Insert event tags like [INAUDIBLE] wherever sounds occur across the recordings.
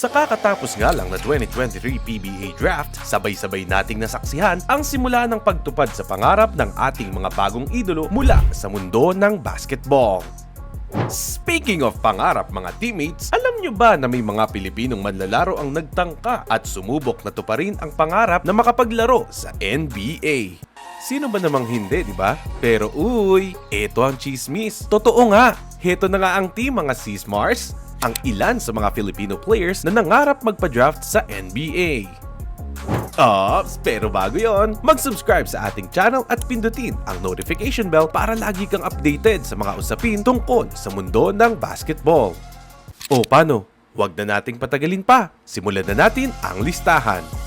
Sa kakatapos nga lang na 2023 PBA Draft, sabay-sabay nating nasaksihan ang simula ng pagtupad sa pangarap ng ating mga bagong idolo mula sa mundo ng basketball. Speaking of pangarap mga teammates, alam nyo ba na may mga Pilipinong manlalaro ang nagtangka at sumubok na tuparin ang pangarap na makapaglaro sa NBA? Sino ba namang hindi, di ba? Pero uy, eto ang chismis. Totoo nga, heto na nga ang team mga Sismars, ang ilan sa mga Filipino players na nangarap magpa-draft sa NBA. Ops, pero bago yon, mag-subscribe sa ating channel at pindutin ang notification bell para lagi kang updated sa mga usapin tungkol sa mundo ng basketball. O paano? Huwag na nating patagalin pa. Simulan na natin ang listahan.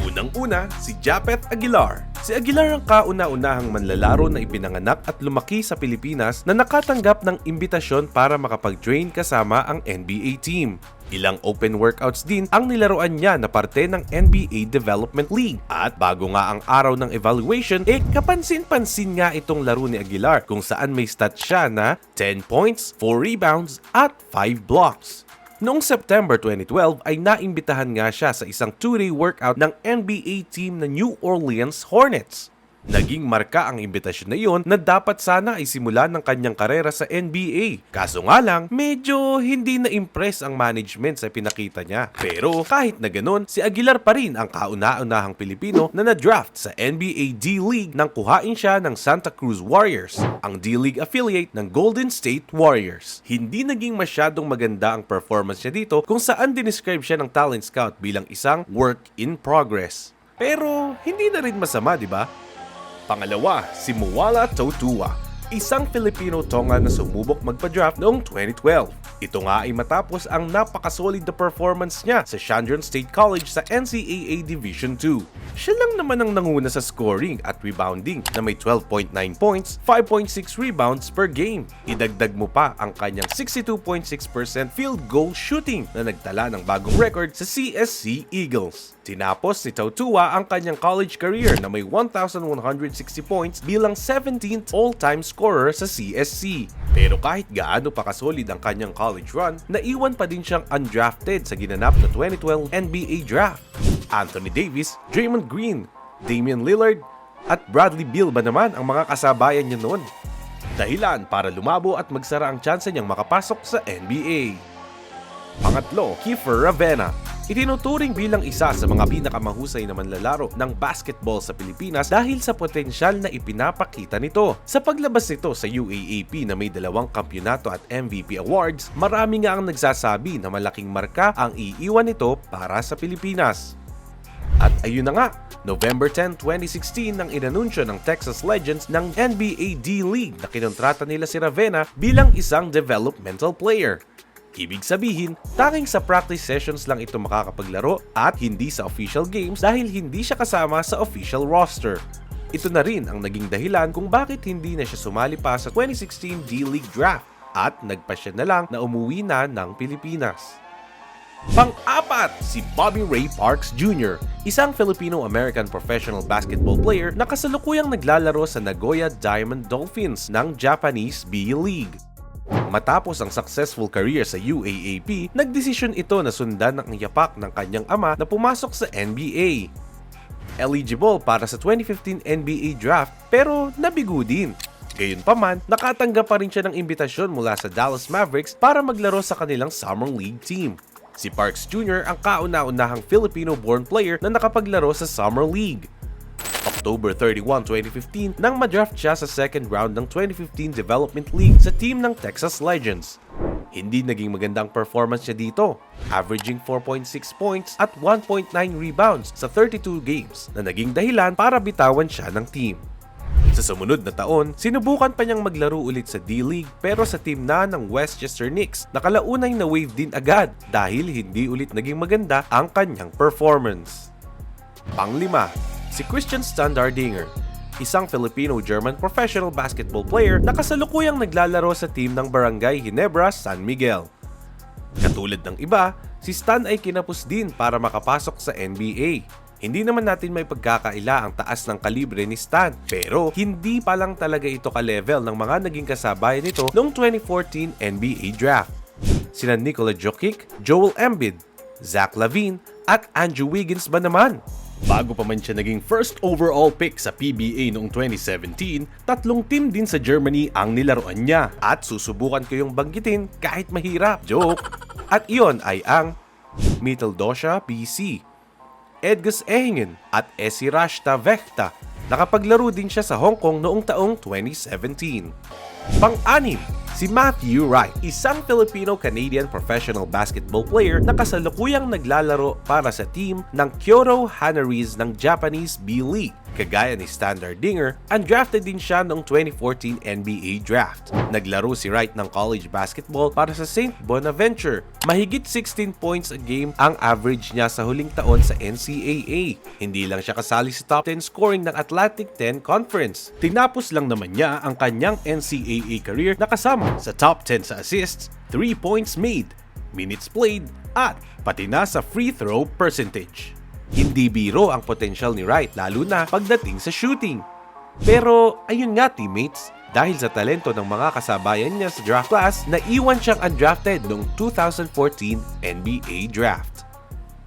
Unang-una, si Japet Aguilar. Si Aguilar ang kauna-unahang manlalaro na ipinanganak at lumaki sa Pilipinas na nakatanggap ng imbitasyon para makapag-train kasama ang NBA team. Ilang open workouts din ang nilaruan niya na parte ng NBA Development League. At bago nga ang araw ng evaluation, eh kapansin-pansin nga itong laro ni Aguilar kung saan may stats siya na 10 points, 4 rebounds at 5 blocks. Noong September 2012 ay naimbitahan nga siya sa isang two-day workout ng NBA team na New Orleans Hornets. Naging marka ang imbitasyon na iyon na dapat sana ay simula ng kanyang karera sa NBA. Kaso nga lang, medyo hindi na-impress ang management sa pinakita niya. Pero kahit na ganun, si Aguilar pa rin ang kauna-unahang Pilipino na na-draft sa NBA D-League nang kuhain siya ng Santa Cruz Warriors, ang D-League affiliate ng Golden State Warriors. Hindi naging masyadong maganda ang performance niya dito kung saan dinescribe siya ng talent scout bilang isang work in progress. Pero hindi na rin masama, di ba? Pangalawa, si Muwala Totua, isang Filipino Tonga na sumubok magpa-draft noong 2012. Ito nga ay matapos ang napakasolid na performance niya sa Shandron State College sa NCAA Division 2. Siya lang naman ang nanguna sa scoring at rebounding na may 12.9 points, 5.6 rebounds per game. Idagdag mo pa ang kanyang 62.6% field goal shooting na nagtala ng bagong record sa CSC Eagles. Tinapos ni Tautua ang kanyang college career na may 1,160 points bilang 17th all-time scorer sa CSC. Pero kahit gaano pa kasolid ang kanyang college run, naiwan pa din siyang undrafted sa ginanap na 2012 NBA Draft. Anthony Davis, Draymond Green, Damian Lillard, at Bradley Beal ba naman ang mga kasabayan niya noon? Dahilan para lumabo at magsara ang tsansa niyang makapasok sa NBA. Pangatlo, Kiefer Ravena. Itinuturing bilang isa sa mga pinakamahusay na manlalaro ng basketball sa Pilipinas dahil sa potensyal na ipinapakita nito. Sa paglabas nito sa UAAP na may dalawang kampyonato at MVP awards, marami nga ang nagsasabi na malaking marka ang iiwan nito para sa Pilipinas. At ayun na nga, November 10, 2016 nang inanunsyo ng Texas Legends ng NBA D-League na kinontrata nila si Ravena bilang isang developmental player. Ibig sabihin, tanging sa practice sessions lang ito makakapaglaro at hindi sa official games dahil hindi siya kasama sa official roster. Ito na rin ang naging dahilan kung bakit hindi na siya sumali pa sa 2016 D-League Draft at nagpa siya na lang na umuwi na ng Pilipinas. Pang-apat, si Bobby Ray Parks Jr., isang Filipino-American professional basketball player na kasalukuyang naglalaro sa Nagoya Diamond Dolphins ng Japanese B-League. Matapos ang successful career sa UAAP, nagdesisyon ito na sundan ang yapak ng kanyang ama na pumasok sa NBA. Eligible para sa 2015 NBA Draft pero nabigo din. Gayunpaman, nakatanggap pa rin siya ng imbitasyon mula sa Dallas Mavericks para maglaro sa kanilang Summer League team. Si Parks Jr. ang kauna-unahang Filipino-born player na nakapaglaro sa Summer League. October 31, 2015 nang madraft siya sa second round ng 2015 Development League sa team ng Texas Legends. Hindi naging magandang performance niya dito, averaging 4.6 points at 1.9 rebounds sa 32 games na naging dahilan para bitawan siya ng team. Sa sumunod na taon, sinubukan pa niyang maglaro ulit sa D-League pero sa team na ng Westchester Knicks nakalaunay na wave din agad dahil hindi ulit naging maganda ang kanyang performance. Panglima, si Christian Standardinger, isang Filipino-German professional basketball player na kasalukuyang naglalaro sa team ng Barangay Ginebra San Miguel. Katulad ng iba, si Stan ay kinapos din para makapasok sa NBA. Hindi naman natin may pagkakaila ang taas ng kalibre ni Stan, pero hindi pa lang talaga ito ka-level ng mga naging kasabayan nito noong 2014 NBA Draft. Sina Nikola Jokic, Joel Embiid, Zach Lavine at Andrew Wiggins ba naman? Bago pa man siya naging first overall pick sa PBA noong 2017, tatlong team din sa Germany ang nilaruan niya at susubukan ko yung banggitin kahit mahirap. Joke! [LAUGHS] At iyon ay ang Mitteldosha BC, Edgus Ehingen at Esi Rashta Vechta. Nakapaglaro din siya sa Hong Kong noong taong 2017. Pang-anim, si Matthew Wright, isang Filipino-Canadian professional basketball player na kasalukuyang naglalaro para sa team ng Kyoto Hanaris ng Japanese B-League. Kagaya ni Standard Dinger, undrafted din siya noong 2014 NBA Draft. Naglaro si Wright ng college basketball para sa St. Bonaventure. Mahigit 16 points a game ang average niya sa huling taon sa NCAA. Hindi lang siya kasali sa top 10 scoring ng Atlantic 10 Conference. Tinapos lang naman niya ang kanyang NCAA career na kasama sa top 10 sa assists, 3 points made, minutes played, at pati na sa free throw percentage. Hindi biro ang potential ni Wright lalo na pagdating sa shooting. Pero ayun nga teammates, dahil sa talento ng mga kasabayan niya sa draft class, naiwan siyang undrafted noong 2014 NBA Draft.